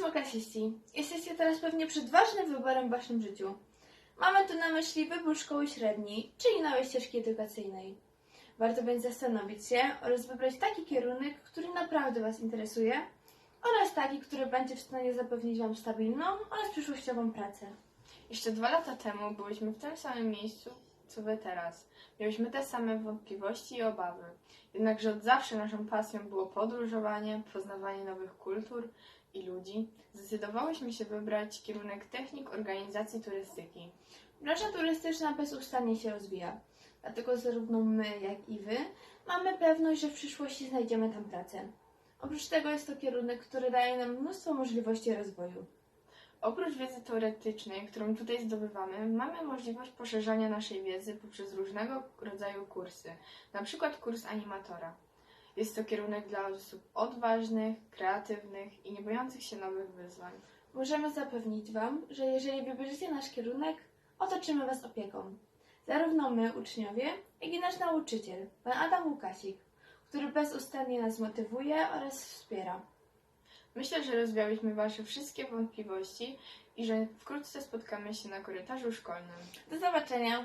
ósmoklasisty. Jesteście teraz pewnie przed ważnym wyborem w waszym życiu. Mamy tu na myśli wybór szkoły średniej, czyli nowej ścieżki edukacyjnej. Warto więc zastanowić się oraz wybrać taki kierunek, który naprawdę was interesuje oraz taki, który będzie w stanie zapewnić wam stabilną oraz przyszłościową pracę. Jeszcze dwa lata temu byliśmy w tym samym miejscu, co wy teraz. Mieliśmy te same wątpliwości i obawy. Jednakże od zawsze naszą pasją było podróżowanie, poznawanie nowych kultur i ludzi. Zdecydowałyśmy się wybrać kierunek technik organizacji turystyki. Branża turystyczna bezustannie się rozwija, dlatego zarówno my, jak i wy mamy pewność, że w przyszłości znajdziemy tam pracę. Oprócz tego jest to kierunek, który daje nam mnóstwo możliwości rozwoju. Oprócz wiedzy teoretycznej, którą tutaj zdobywamy, mamy możliwość poszerzania naszej wiedzy poprzez różnego rodzaju kursy, na przykład kurs animatora. Jest to kierunek dla osób odważnych, kreatywnych i nie bojących się nowych wyzwań. Możemy zapewnić Wam, że jeżeli wybierzecie nasz kierunek, otoczymy Was opieką. Zarówno my, uczniowie, jak i nasz nauczyciel, pan Adam Łukasik, który bezustannie nas motywuje oraz wspiera. Myślę, że rozwiałyśmy Wasze wszystkie wątpliwości i że wkrótce spotkamy się na korytarzu szkolnym. Do zobaczenia!